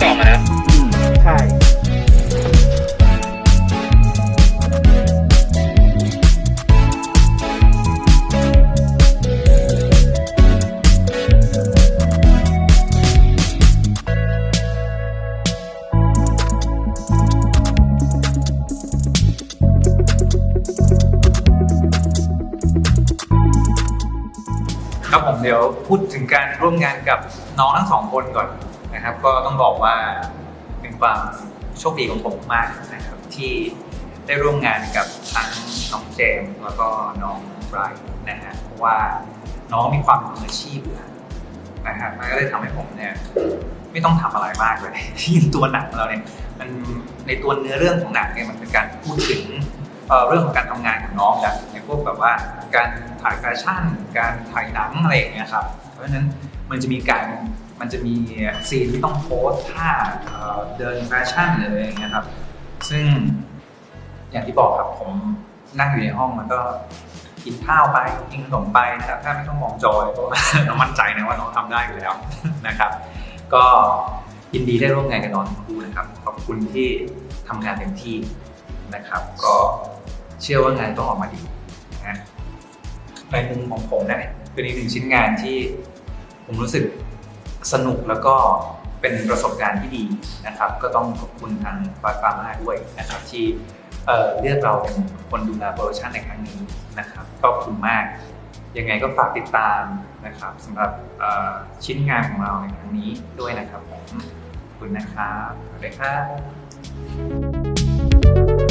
ที่กล่องนะอืมใช่ครับผมเดี๋ยวพูดถึงการร่วมงานกับน้องทั้งสองคนก่อน นะครับ ก็ต้องบอกว่าเป็นความโชคดีของผมมากนะครับที่ได้ร่วมงานกับทั้งน้องเจมส์แล้วก็น้องไบรท์นะฮะเพราะว่าน้องมีความมืออาชีพนะครับมันก็เลยทำให้ผมเนี่ยไม่ต้องทำอะไรมากเลยที่ตัวหนังเราเนี่ยมันในตัวเนื้อเรื่องของหนังเนี่ยมันเป็นการพูดถึงเรื่องของการทำงานของน้องแบบในพวกแบบว่าการถ่ายแฟชั่น การถ่ายหนังอะไรอย่างเงี้ยครับเพราะฉะนั้นมันจะมีการ มันจะมีซีนที่ต้องโพสท่าเดินแฟชั่นหรืออะไรอย่างเงี้ยครับ ซึ่งอย่างที่บอกครับผมนั่งอยู่ในห้องมันก็กินข้าวไปกินขนมไปนะครับถ้าไม่ต้องมองจอยเพราะว่าเรามั่นใจนะว่าน้องทำได้อยู่แล้วนะครับ ก็ยินดีได้ร่วมงานกับน้องทั้งคู่นะครับ ขอบคุณที่ทำงานเต็มที่นะครับ ก็เชื่อว่างานต้องออกมาดีนะในมุมของผมนะเป็นอีกหนึ่งชิ้นงานที่ผมรู้สึก สนุกแล้วก็เป็นประสบการณ์ที่ดีนะครับ ก็ต้องขอบคุณทางฟาฟามาด้วยนะครับที่เเลือกเราเป็นคนดูแลโปรดักชันในครั้งนี้นะครับขอบคุณมาก ยังไงก็ฝากติดตามนะครับสำหรับชิ้นงานของเราในครั้งนี้ด้วยนะครับผมขอบคุณนะครับสวัสดีครับ